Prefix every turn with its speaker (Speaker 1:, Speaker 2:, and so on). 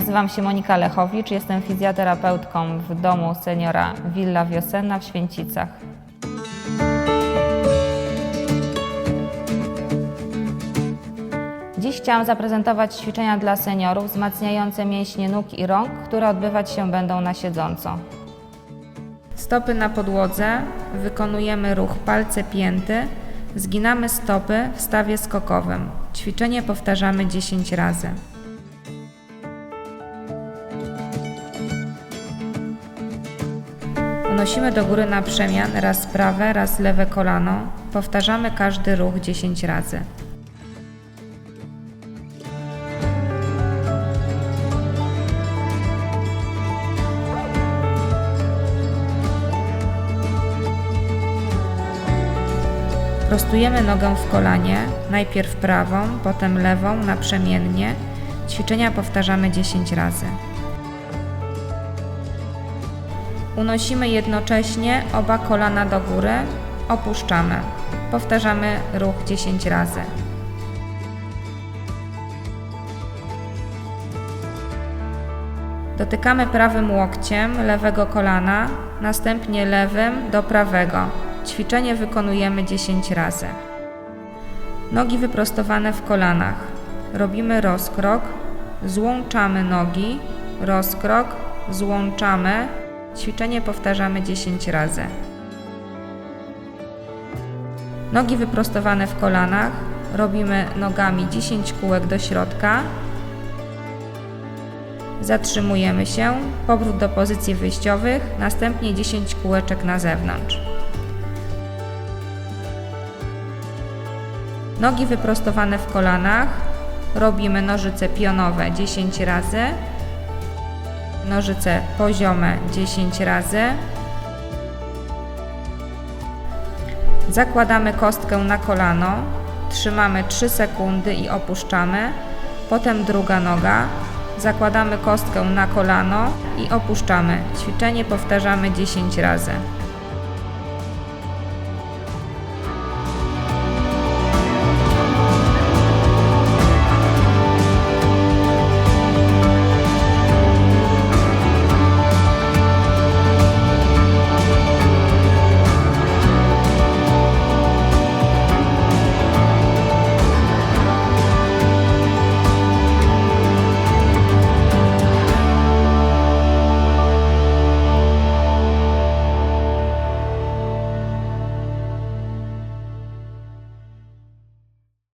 Speaker 1: Nazywam się Monika Lechowicz, jestem fizjoterapeutką w domu seniora Villa Wiosenna w Święcicach. Dziś chciałam zaprezentować ćwiczenia dla seniorów wzmacniające mięśnie nóg i rąk, które odbywać się będą na siedząco. Stopy na podłodze, wykonujemy ruch palce pięty, zginamy stopy w stawie skokowym. Ćwiczenie powtarzamy 10 razy. Unosimy do góry na przemian raz prawe, raz lewe kolano. Powtarzamy każdy ruch 10 razy. Prostujemy nogę w kolanie, najpierw prawą, potem lewą naprzemiennie. Ćwiczenia powtarzamy 10 razy. Unosimy jednocześnie oba kolana do góry, opuszczamy. Powtarzamy ruch 10 razy. Dotykamy prawym łokciem lewego kolana, następnie lewym do prawego. Ćwiczenie wykonujemy 10 razy. Nogi wyprostowane w kolanach. Robimy rozkrok, złączamy nogi, rozkrok, złączamy. Ćwiczenie powtarzamy 10 razy. Nogi wyprostowane w kolanach. Robimy nogami 10 kółek do środka. Zatrzymujemy się, powrót do pozycji wyjściowych, następnie 10 kółeczek na zewnątrz. Nogi wyprostowane w kolanach. Robimy nożyce pionowe 10 razy. Nożyce poziome 10 razy. Zakładamy kostkę na kolano. Trzymamy 3 sekundy i opuszczamy. Potem druga noga. Zakładamy kostkę na kolano i opuszczamy. Ćwiczenie powtarzamy 10 razy.